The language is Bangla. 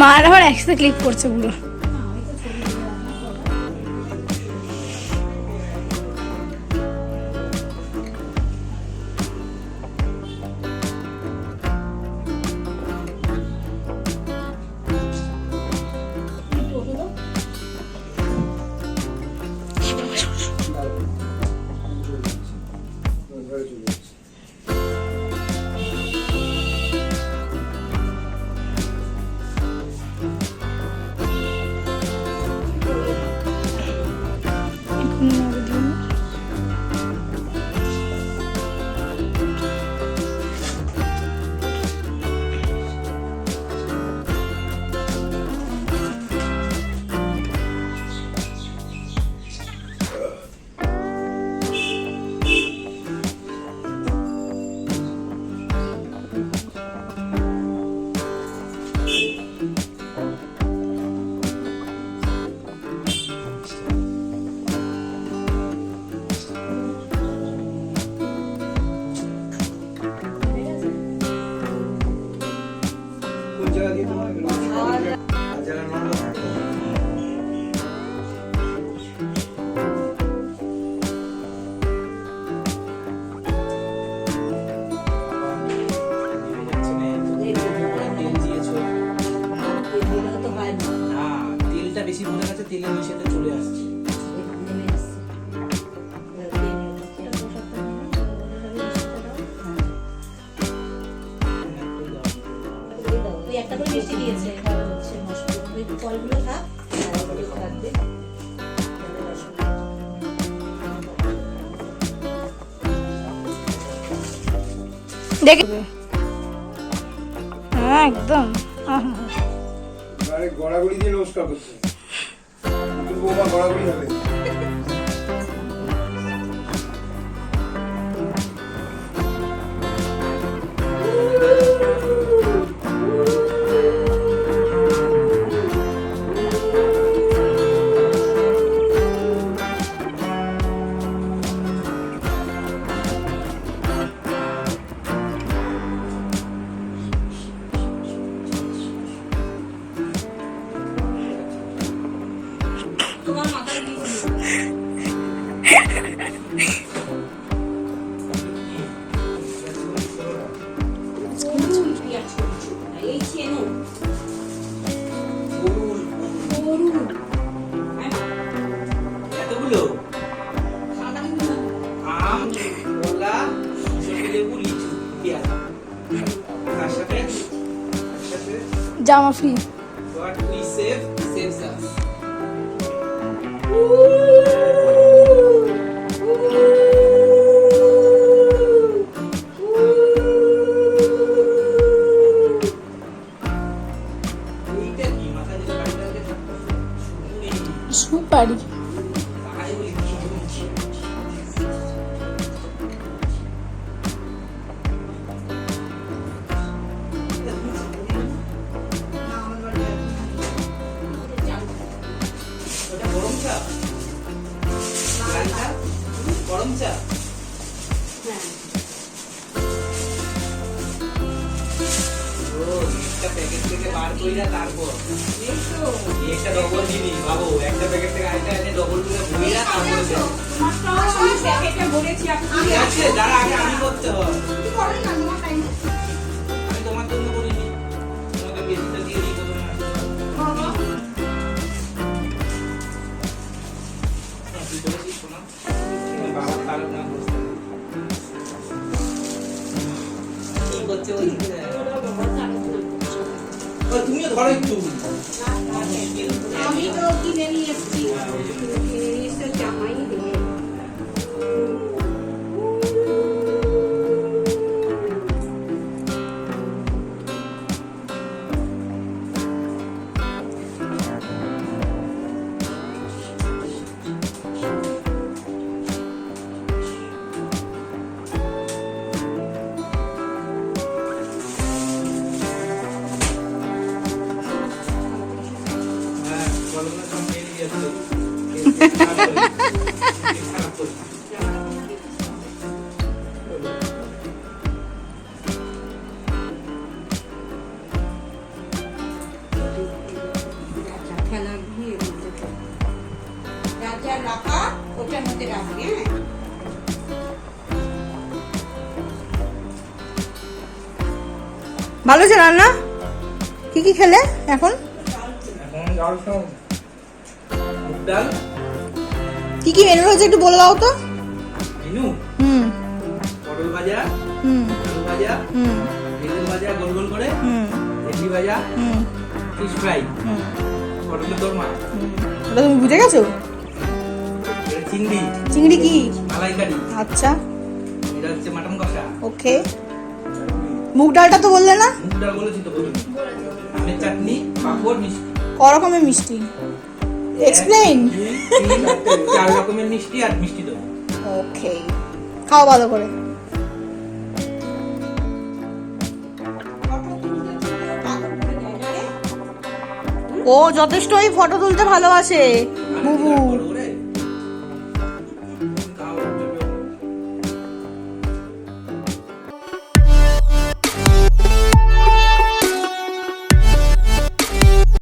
মার আবার একসাথে ক্লিক করছে পুরো। কোন জায়গা দিয়ে তোমার জায়গা নম্বর এদিকে দিয়েছে কারণ হচ্ছে মশলা তুই ফলগুলো খা তারপরে রাখবে। হ্যাঁ একদম। গড়াগড়ি দিয়ে নমস্কার করছে গড়াগড়ি হবে। জামা free what we save saves us সুপুরি বার কইরা তারপর। একটা ডবল জিনিস বাবু একটা প্যাকেট থেকে আরেকটা এনে ডবল করে ভইরা তারপরে ঠিক আছে দাঁড়া আগে আমি করতে হয়। আমি তোমার জন্য করিনি। তোমাকে বেশিটা দিয়ে দিই প্রথমে হ্যাঁ, না? কি করছে বলছি? তুমিও ধরো একটু আমি তো কিনে নিয়ে এসেছি জামাই মধ্যে ভালো হয়েছে রান্না? কি কি খেলে এখন? এখন ডাল। কি কি মেনু হয়েছে একটু বলে দাও তো? মেনু? হুম। পটল ভাজা হুম। আলু ভাজা হুম। বেগুন ভাজা গোল গোল করে হুম। ভেন্ডি ভাজা হুম। ফিশ ফ্রাই হুম। পটলের দোরমা। হুম। ওটা তুমি বুঝে গেছো? চিংড়ি। চিংড়ি কি? মালাইকারি। আচ্ছা। এটা হচ্ছে মাটন কষা। ওকে। মুগ ডালটা তো বললে না? মুগ ডাল বলেছি তো প্রথমে আমের চাটনি পাঁপড় মিষ্টি। ক রকমের মিষ্টি। এক্সপ্লেইন চার রকমের মিষ্টি আর মিষ্টি দই। ওকে খাও ভালো করে। ও যথেষ্টই ফটো তুলতে ভালোবাসে। বুবু।